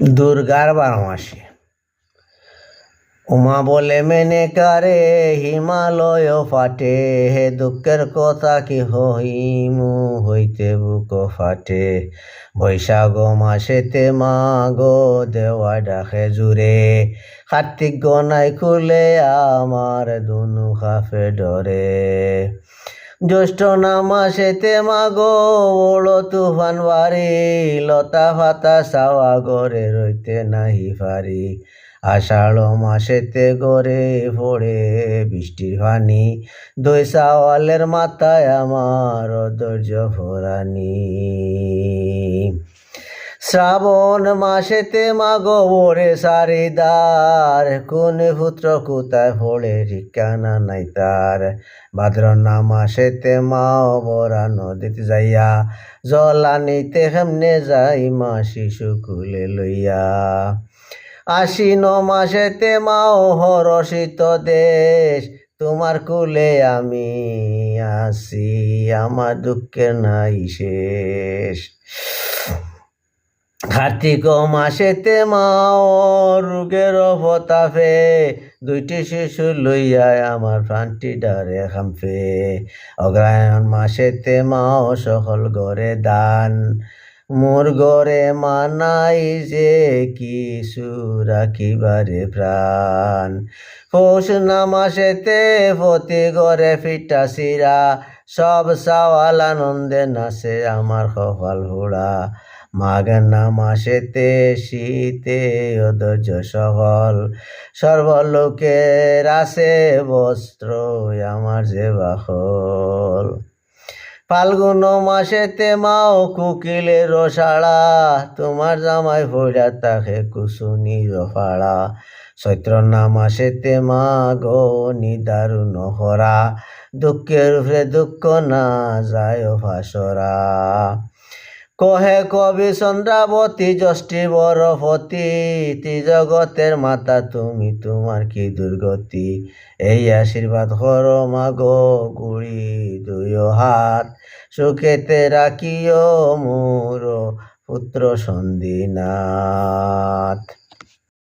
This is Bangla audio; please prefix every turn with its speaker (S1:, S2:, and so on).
S1: দুর্গার বারো মাসে উমা বলে, মেনে কারে হিমালয় ফাটে, হে দুঃখের কথা কি হইমু হইতে বুক ফাটে। বৈশাখ মাসেতে মা গো দেওয়া ডাকে জুড়ে, কার্তিক গনাই খুলে আমার দুনু খাফে ডরে। জ্যৈষ্ঠ নামাসেতে মাগো ওড়ো তুফান বাড়ি, লতা ফাতা সাওয়া গড়ে রইতে নাহি পারি। আষাঢ় মাসেতে গড়ে পড়ে বৃষ্টির পানি, দুই সাওয়ালের মাথায় আমার ধৈর্য ফরানি শ্রাবণ মাসেতে মাগো ওরে সারিদার, কোন পুত্র কোথায় পড়ে ঠিকানা নাই তার? ভাদ্র না মাসেতে মা বরা নদীতে যাইয়া জল আনিতে হেমনে যাই মা শিশু কুলে লইয়া। আশ্বিন মাসেতে মাও হরষিত দেশ, তোমার কুলে আমি আসি, আমার দুঃখের নাই শেষ। কার্তিক মাসেতে মাও রোগের ফতাফে দুইটি শিশু লইয়া আমার প্রাণটি ডারে খামফে অগ্রায়ণ মাসেতে মাও সকল গড়ে দান। মোর গড়ে মানাই যে কিছু রাখিবারে প্রাণ। পৌষ নামাসেতে ফতি গড়ে ফিটা সিরা সব সাওয়াল আনন্দে নাচে আমার কপাল হুড়া মাঘ নামাসেতে শীতে অধৈর্য সকল সর্বলোকের আছে বস্ত্র আমার যে বাহল। ফাল্গুন মাসেতে মাও কুকিলের রসাড়া তোমার জামাই ভৈরা তাকে কুসুনি রফাড়া চৈত্র না মাসেতে মা গো নিদারুণ হরা, দুঃখের উপরে দুঃখ না যায় ভাসরা। কহে কবি চন্দ্রাবতী যষ্টি বরফতি জগতের মাতা, তুমি তোমার কি দুর্গতি এই আশীর্বাদ হর মাগো গুড়ি দুই হাত। সুখেতে রাখিও মোর পুত্র সন্দিনাথ